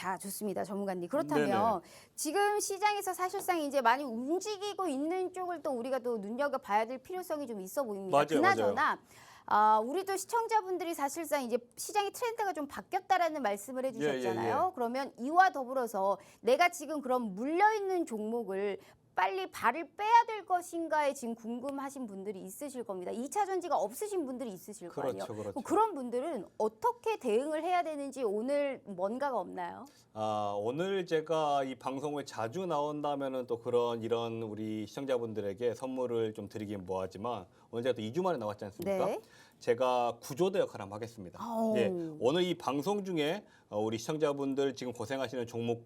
자, 좋습니다. 전문가님. 그렇다면 지금 시장에서 사실상 이제 많이 움직이고 있는 쪽을 또 우리가 또 눈여겨봐야 될 필요성이 좀 있어 보입니다. 맞아요, 그나저나 아, 우리도 시청자분들이 사실상 이제 시장의 트렌드가 좀 바뀌었다라는 말씀을 해주셨잖아요. 예, 예, 예. 그러면 이와 더불어서 내가 지금 그런 물려 있는 종목을 빨리 발을 빼야 될 것인가에 지금 궁금하신 분들이 있으실 겁니다. 2차 전지가 없으신 분들이 있으실 거 아니에요. 그렇죠, 그렇죠. 그런 분들은 어떻게 대응을 해야 되는지 오늘 뭔가가 없나요? 아, 오늘 제가 이 방송에 자주 나온다면은 또 그런 이런 우리 시청자분들에게 선물을 좀 드리긴 뭐하지만 오늘 제가 또 2주 만에 나왔지 않습니까? 네. 제가 구조대 역할을 한번 하겠습니다. 예, 오늘 이 방송 중에 어, 우리 시청자분들 지금 고생하시는 종목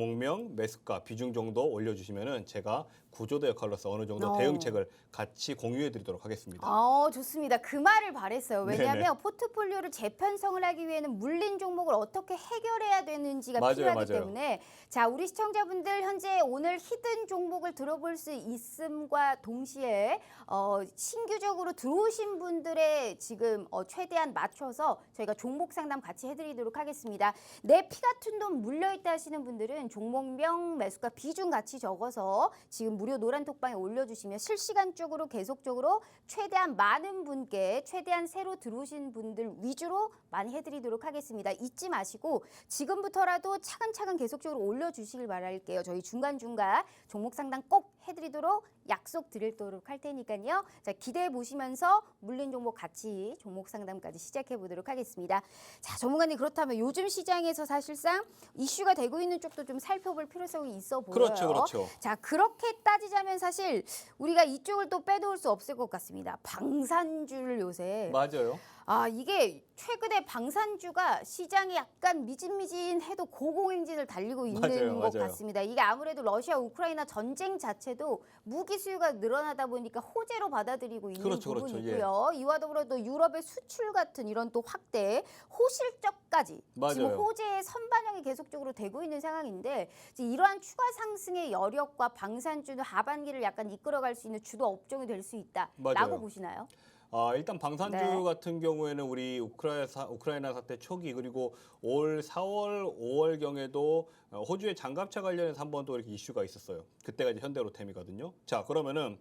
종목명, 매수가, 비중 정도 올려주시면은 제가 구조대 역할로서 어느 정도 어. 대응책을 같이 공유해드리도록 하겠습니다. 아, 좋습니다. 그 말을 바랬어요. 왜냐하면 네네. 포트폴리오를 재편성을 하기 위해는 물린 종목을 어떻게 해결해야 되는지가 맞아요, 필요하기 맞아요. 때문에 자, 우리 시청자분들 현재 오늘 히든 종목을 들어볼 수 있음과 동시에 어, 신규적으로 들어오신 분들의 지금 어, 최대한 맞춰서 저희가 종목 상담 같이 해드리도록 하겠습니다. 내 피 같은 돈 물려있다 하시는 분들은 종목명, 매수가 비중 같이 적어서 지금 무료 노란 톡방에 올려주시면 실시간적으로 계속적으로 최대한 많은 분께 최대한 새로 들어오신 분들 위주로 많이 해드리도록 하겠습니다. 잊지 마시고 지금부터라도 차근차근 계속적으로 올려주시길 바랄게요. 저희 중간중간 종목 상담 꼭 해드리도록 약속 드리도록 할 테니까요. 자, 기대해 보시면서 물린 종목 같이 종목 상담까지 시작해 보도록 하겠습니다. 자, 전문가님 그렇다면 요즘 시장에서 사실상 이슈가 되고 있는 쪽도 좀 살펴볼 필요성이 있어 보여요. 그렇죠, 그렇죠. 자, 그렇게 따지자면 사실 우리가 이쪽을 또 빼놓을 수 없을 것 같습니다. 방산주를 요새 맞아요. 아 이게 최근에 방산주가 시장이 약간 미진미진해도 고공행진을 달리고 있는 맞아요, 것 맞아요. 같습니다. 이게 아무래도 러시아 우크라이나 전쟁 자체도 무기 수요가 늘어나다 보니까 호재로 받아들이고 있는 그렇죠, 그렇죠. 부분이고요. 이와 더불어 또 유럽의 수출 같은 이런 또 확대, 호실적까지 지금 맞아요. 호재의 선반영이 계속적으로 되고 있는 상황인데 이제 이러한 추가 상승의 여력과 방산주는 하반기를 약간 이끌어갈 수 있는 주도 업종이 될 수 있다라고 맞아요. 보시나요? 아, 일단 방산주 네. 같은 경우에는 우리 우크라이나, 사, 우크라이나 사태 초기 그리고 올 4월, 5월 경에도 어, 호주의 장갑차 관련해서 한 번 또 이렇게 이슈가 있었어요. 그때가 이제 현대로템이거든요. 자, 그러면은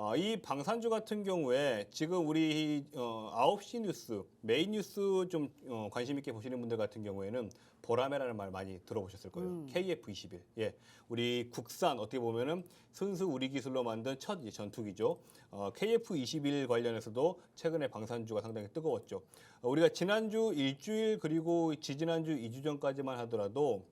어, 이 방산주 같은 경우에 지금 우리 어, 9시 뉴스, 메인 뉴스 좀 어, 관심 있게 보시는 분들 같은 경우에는 보라매라는 말 많이 들어보셨을 거예요. 음. KF21. 예. 우리 국산 어떻게 보면은 순수 우리 기술로 만든 첫 전투기죠. 어, KF21 관련해서도 최근에 방산주가 상당히 뜨거웠죠. 어, 우리가 지난주 일주일 그리고 지지난주 2주 전까지만 하더라도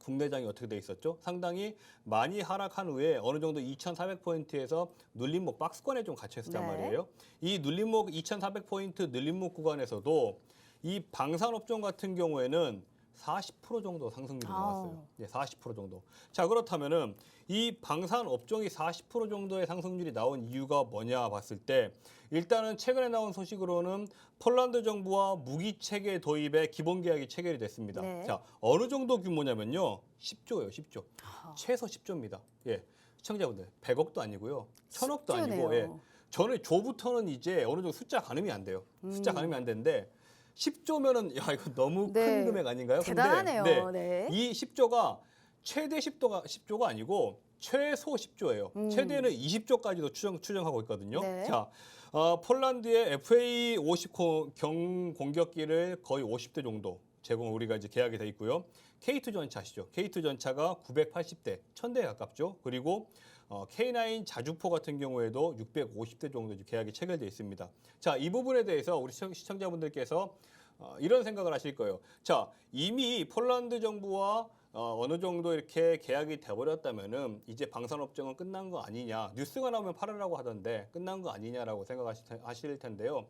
국내장이 어떻게 돼 있었죠? 상당히 많이 하락한 후에 어느 정도 2,400포인트에서 눌림목 박스권에 좀 갇혀 있었단 네. 말이에요. 이 눌림목 2,400포인트 눌림목 구간에서도 이 방산업종 같은 경우에는 40% 정도 상승률이. 나왔어요. 네, 40% 정도. 자, 그렇다면은 이 방산 업종이 40% 정도의 상승률이 나온 이유가 뭐냐 봤을 때 일단은 최근에 나온 소식으로는 폴란드 정부와 무기 체계 도입에 기본 계약이 체결이 됐습니다. 네. 자, 어느 정도 규모냐면요. 10조예요, 10조. 아. 최소 10조입니다. 예. 시청자분들, 100억도 아니고요. 1000억도 아니고 10조네요. 예. 저는 조부터는 이제 어느 정도 숫자 가늠이 안 돼요. 숫자 가늠이 안 되는데 10조면은 야 이거 너무 네. 큰 금액 아닌가요? 근데 대단하네요. 네. 네. 이 10조가 최대 10조가 10조가 아니고 최소 10조예요. 최대는 20조까지도 추정 추정하고 있거든요. 음. 네. 자, 어, 폴란드의 FA 50 공- 경 공격기를 거의 50대 정도 제공 우리가 이제 계약이 돼 있고요. K2 전차 아시죠? K2 전차가 980대, 1000대에 가깝죠. 그리고 어, K9 자주포 같은 경우에도 650대 정도 계약이 체결돼 있습니다. 자, 이 부분에 대해서 우리 시청- 시청자분들께서 어, 이런 생각을 하실 거예요. 자, 이미 폴란드 정부와 어, 어느 정도 이렇게 계약이 돼버렸다면은 이제 방산 업종은 끝난 거 아니냐. 뉴스가 나오면 팔으라고 하던데 끝난 거 아니냐라고 생각하실 하실 텐데요.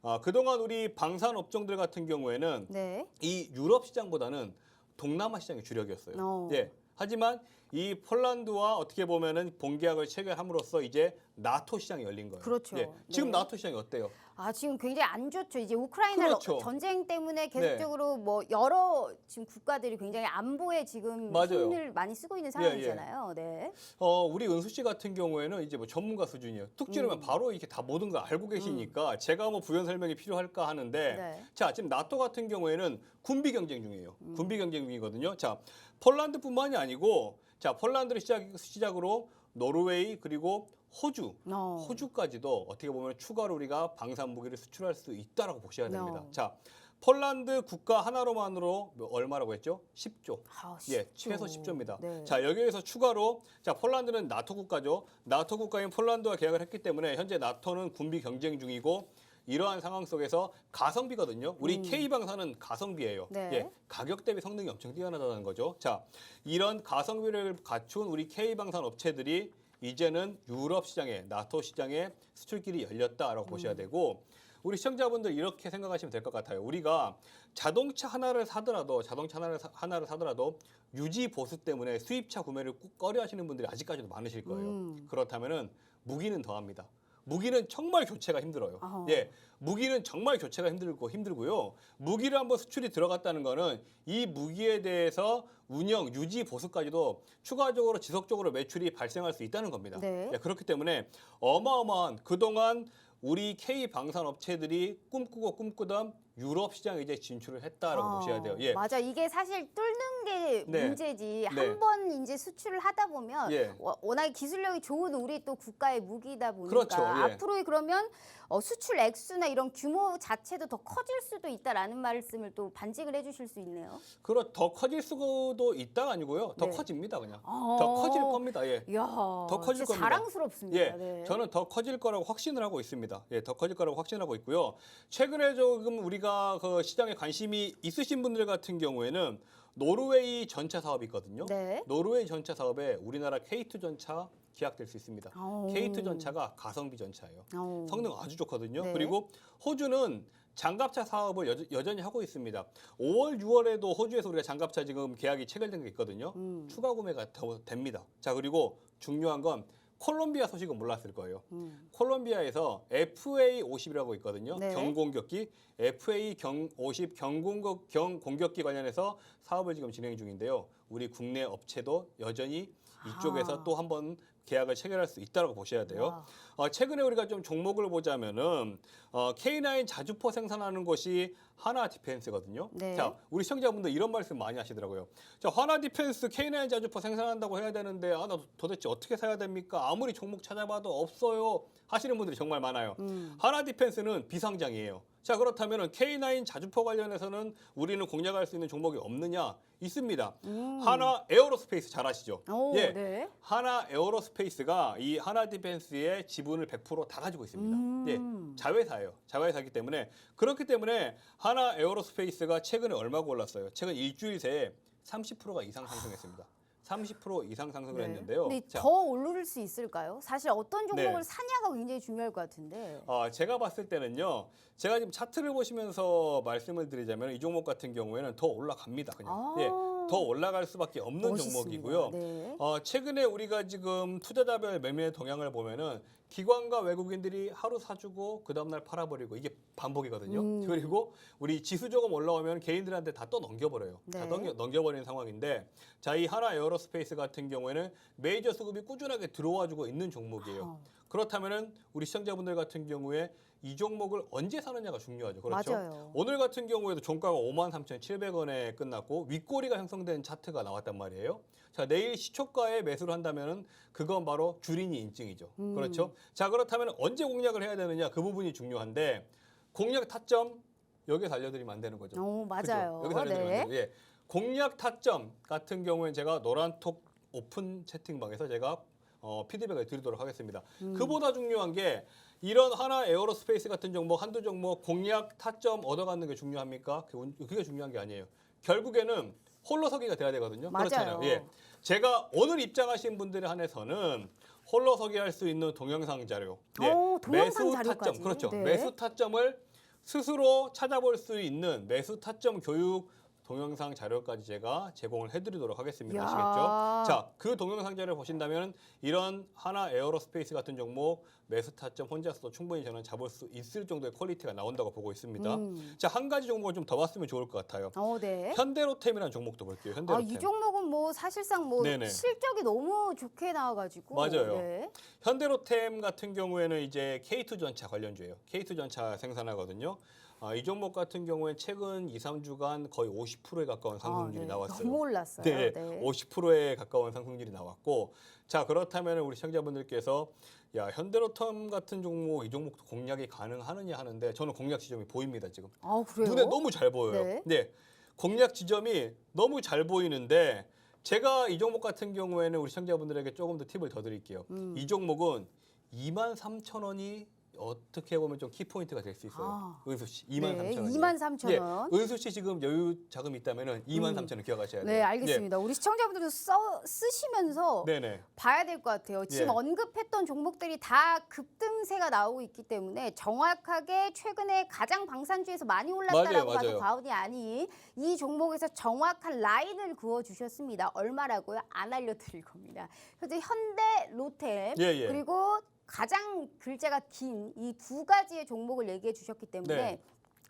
어, 그동안 우리 방산 업종들 같은 경우에는 네. 이 유럽 시장보다는 동남아 시장이 주력이었어요. 어. 예. 하지만 이 폴란드와 어떻게 보면은 본계약을 체결함으로써 이제 나토 시장이 열린 거예요. 그렇죠. 예. 지금 네. 나토 시장이 어때요? 아 지금 굉장히 안 좋죠. 이제 우크라이나 그렇죠. 네. 전쟁 때문에 계속적으로 뭐 여러 지금 국가들이 굉장히 안보에 지금 맞아요. 예, 힘을 많이 쓰고 있는 상황이잖아요. 네. 어, 우리 은수 씨 같은 경우에는 이제 뭐 전문가 수준이에요. 툭 찌르면 음. 바로 이렇게 다 모든 걸 알고 계시니까 제가 뭐 부연 설명이 필요할까 하는데 네. 자, 지금 나토 같은 경우에는 군비 경쟁 중이에요. 음. 군비 경쟁 중이거든요. 자, 폴란드뿐만이 아니고 자, 폴란드를 시작, 시작 으로 노르웨이 그리고 호주 어. 호주까지도 어떻게 보면 추가로 우리가 방산 무기를 수출할 수 있다라고 보셔야 됩니다. 네. 자, 폴란드 국가 하나로만으로 뭐 얼마라고 했죠? 10조. 아, 예, 10조. 최소 10조입니다. 네. 자, 여기에서 추가로 자, 폴란드는 나토 국가죠. 나토 국가인 폴란드와 계약을 했기 때문에 현재 나토는 군비 경쟁 중이고 이러한 상황 속에서 가성비거든요. 우리 K 방사는 가성비예요. 음. 네. 예, 가격 대비 성능이 엄청 뛰어나다는 거죠. 자, 이런 가성비를 갖춘 우리 K 방산 업체들이 이제는 유럽 시장에 나토 시장에 수출길이 열렸다라고 음. 보셔야 되고 우리 시청자분들 이렇게 생각하시면 될 것 같아요. 우리가 자동차 하나를 사더라도 자동차 하나를, 사, 하나를 사더라도 유지 보수 때문에 수입차 구매를 꼭 꺼려 하시는 분들이 아직까지도 많으실 거예요. 음. 그렇다면은 무기는 더합니다. 무기는 정말 교체가 힘들어요. 어허. 예, 무기는 정말 교체가 힘들고 힘들고요. 무기를 한번 수출이 들어갔다는 거는 이 무기에 대해서 운영, 유지, 보수까지도 추가적으로 지속적으로 매출이 발생할 수 있다는 겁니다. 네. 예, 그렇기 때문에 어마어마한 그동안 우리 K 방산 업체들이 꿈꾸고 꿈꾸던 유럽 시장에 이제 진출을 했다라고 어, 보셔야 돼요. 예. 맞아. 이게 사실 뚫는 게 네. 문제지. 네. 한번 이제 수출을 하다 보면 예. 워- 워낙에 기술력이 좋은 우리 또 국가의 무기다 보니까 그렇죠, 예. 앞으로 그러면 어, 수출 액수나 이런 규모 자체도 더 커질 수도 있다라는 말씀을 또 반증을 해주실 수 있네요. 그렇 더 커질 수도 있다가 아니고요. 더 네. 커집니다, 그냥. 어. 더 커질 겁니다. 예. 이야, 더 커질 진짜 겁니다. 자랑스럽습니다. 예, 네. 저는 더 커질 거라고 확신을 하고 있습니다. 예, 더 커질 거라고 확신하고 있고요. 최근에 조금 우리가 그 시장에 관심이 있으신 분들 같은 경우에는 노르웨이 전차 사업이 있거든요. 네. 노르웨이 전차 사업에 우리나라 K2 전차 기약될 수 있습니다. 오. K2 전차가 가성비 전차예요. 어. 성능 아주 좋거든요. 네. 그리고 호주는 장갑차 사업을 여, 전히 하고 있습니다. 5월, 6월에도 호주에서 우리가 장갑차 지금 계약이 체결된 게 있거든요. 음. 추가 구매가 더 됩니다. 자 그리고 중요한 건 콜롬비아 소식은 몰랐을 거예요. 음. 콜롬비아에서 FA 50이라고 있거든요. 네. 경공격기 FA 경 50 경공격 경공격기 관련해서 사업을 지금 진행 중인데요. 우리 국내 업체도 여전히 이쪽에서 아. 또 한번 계약을 체결할 수 있다고 보셔야 돼요. 와. 어, 최근에 우리가 좀 종목을 보자면은 어, K9 자주포 생산하는 곳이 하나 디펜스거든요. 네. 자, 우리 시청자분들 이런 말씀 많이 하시더라고요. 자, 하나 디펜스 K9 자주포 생산한다고 해야 되는데 아, 나 도대체 어떻게 사야 됩니까? 아무리 종목 찾아봐도 없어요. 하시는 분들이 정말 많아요. 음. 하나 디펜스는 비상장이에요. 자, 그렇다면 K9 자주포 관련해서는 우리는 공략할 수 있는 종목이 없느냐? 있습니다. 음. 하나 에어로스페이스 잘 아시죠? 오, 예. 네. 하나 에어로스페이스가 이 하나 디펜스의 지분을 100%다 가지고 있습니다. 음. 예, 자회사예요. 자회사이기 때문에 그렇기 때문에 하나 에어로스페이스가 최근에 얼마가 올랐어요? 최근 일주일 새에 30%가 이상 상승했습니다. 30% 이상 상승을 했는데요. 네. 근데 자, 더 오를 수 있을까요? 사실 어떤 종목을 네. 사냐가 굉장히 중요할 것 같은데. 어, 제가 봤을 때는요. 제가 지금 차트를 보시면서 말씀을 드리자면 이 종목 같은 경우에는 더 올라갑니다. 그냥 아. 예, 더 올라갈 수밖에 없는 멋있습니다. 종목이고요. 네. 어, 최근에 우리가 지금 투자자별 매매 동향을 보면은 기관과 외국인들이 하루 사주고 그 다음날 팔아버리고 이게 반복이거든요. 음. 그리고 우리 지수 조금 올라오면 개인들한테 다 또 넘겨버려요. 다 네. 넘겨, 넘겨버리는 상황인데 자 이 하나 에어로스페이스 같은 경우에는 메이저 수급이 꾸준하게 들어와주고 있는 종목이에요. 어. 그렇다면은 우리 시청자분들 같은 경우에 이 종목을 언제 사느냐가 중요하죠. 그렇죠? 맞아요. 오늘 같은 경우에도 종가가 53,700원에 끝났고 윗꼬리가 형성된 차트가 나왔단 말이에요. 자, 내일 시초가에 매수를 한다면은 그건 바로 주린이 인증이죠. 음. 그렇죠? 자, 그렇다면 언제 공략을 해야 되느냐 그 부분이 중요한데 공략 타점 여기서 알려드리면 안 되는 거죠. 오, 그죠? 맞아요. 여기서 알려드리면 네. 안 돼요. 예. 공략 타점 같은 경우에 제가 노란톡 오픈 채팅방에서 제가 어, 피드백을 드리도록 하겠습니다. 음. 그보다 중요한 게 이런 하나 에어로스페이스 같은 종목 한두 종목 공략 타점 얻어가는 게 중요합니까? 그- 그게 중요한 게 아니에요. 결국에는 홀로 서기가 돼야 되거든요. 맞아요. 그렇잖아요. 예. 제가 오늘 입장하신 분들에 한해서는 홀로서기 할 수 있는 동영상 자료, 예. 오, 동영상 매수 자료까지. 타점, 그렇죠. 네. 매수 타점을 스스로 찾아볼 수 있는 매수 타점 교육 동영상 자료까지 제가 제공을 해드리도록 하겠습니다. 아시겠죠? 자, 그 동영상 자료를 보신다면 이런 하나 에어로스페이스 같은 종목 매수 타점 혼자서도 충분히 저는 잡을 수 있을 정도의 퀄리티가 나온다고 보고 있습니다. 음. 자, 한 가지 종목을 좀 더 봤으면 좋을 것 같아요. 어, 네. 현대로템이라는 종목도 볼게요. 아, 현대로템. 이 종목은 뭐 사실상 뭐 네네. 실적이 너무 좋게 나와가지고. 맞아요. 네. 현대로템 같은 경우에는 이제 K2 전차 관련주예요. K2 전차 생산하거든요. 아, 이 종목 같은 경우에 최근 2, 3주간 거의 50%에 가까운 상승률이 아, 네. 나왔어요. 너무 올랐어요. 네, 네. 50%에 가까운 상승률이 나왔고 자 그렇다면 우리 시청자분들께서 야 현대로템 같은 종목 이 종목도 공략이 가능하느냐 하는데 저는 공략 지점이 보입니다 지금 아, 그래요? 눈에 너무 잘 보여요. 네. 네. 공략 지점이 너무 잘 보이는데 제가 이 종목 같은 경우에는 우리 시청자분들에게 조금 더 팁을 더 드릴게요. 음. 이 종목은 2만 3천 원이 어떻게 보면 좀 키포인트가 될 수 있어요. 아. 은수 씨, 2만 네, 3천 원. 23,000 원. 은수 씨 지금 여유 자금이 있다면은 2만 음. 3천 원 기억하셔야 돼요. 네, 알겠습니다. 우리 시청자분들도 써, 쓰시면서 네, 네. 봐야 될 것 같아요. 지금 예. 언급했던 종목들이 다 급등세가 나오고 있기 때문에 정확하게 최근에 가장 방산주에서 많이 올랐다라고 맞아요, 봐도. 과언이 아닌 이 종목에서 정확한 라인을 그어 주셨습니다. 얼마라고요? 안 알려드릴 겁니다. 현재 현대 로템 예, 예. 그리고 가장 글자가 긴 이 두 가지의 종목을 얘기해 주셨기 때문에 네.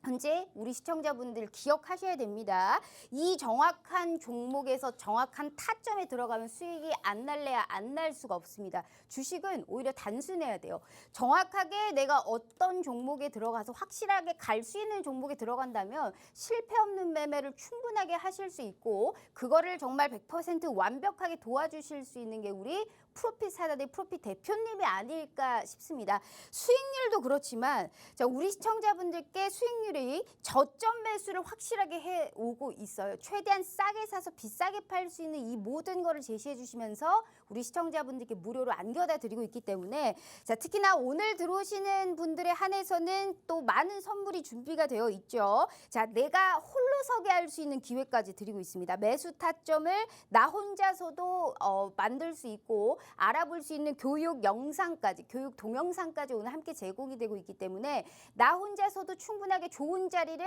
현재 우리 시청자분들 기억하셔야 됩니다. 이 정확한 종목에서 정확한 타점에 들어가면 수익이 안 날래야 안 날 수가 없습니다. 주식은 오히려 단순해야 돼요. 정확하게 내가 어떤 종목에 들어가서 확실하게 갈 수 있는 종목에 들어간다면 실패 없는 매매를 충분하게 하실 수 있고 그거를 정말 100% 완벽하게 도와주실 수 있는 게 우리 프로핏 사다리 프로핏 대표님이 아닐까 싶습니다. 수익률도 그렇지만 자 우리 시청자분들께 수익률 이 저점 매수를 확실하게 해 오고 있어요. 최대한 싸게 사서 비싸게 팔 수 있는 이 모든 거를 제시해 주시면서 우리 시청자분들께 무료로 안겨다 드리고 있기 때문에 자 특히나 오늘 들어오시는 분들에 한해서는 또 많은 선물이 준비가 되어 있죠. 자 내가 홀로 서게 할 수 있는 기회까지 드리고 있습니다. 매수 타점을 나 혼자서도 어, 만들 수 있고 알아볼 수 있는 교육 영상까지 교육 동영상까지 오늘 함께 제공이 되고 있기 때문에 나 혼자서도 충분하게 좋은 자리를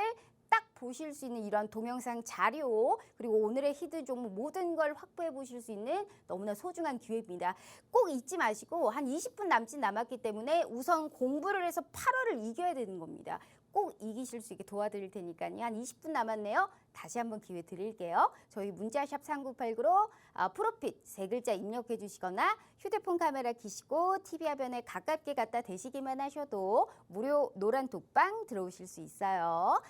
딱 보실 수 있는 이런 동영상 자료 그리고 오늘의 히든 종목 모든 걸 확보해 보실 수 있는 너무나 소중한 기회입니다. 꼭 잊지 마시고 한 20분 남짓 남았기 때문에 우선 공부를 해서 8월을 이겨야 되는 겁니다. 꼭 이기실 수 있게 도와드릴 테니까요. 한 20분 남았네요. 다시 한번 기회 드릴게요. 저희 문자샵 3989로 아, 프로핏 세 글자 입력해 주시거나 휴대폰 카메라 키시고 TV 화면에 가깝게 갖다 대시기만 하셔도 무료 노란 독방 들어오실 수 있어요.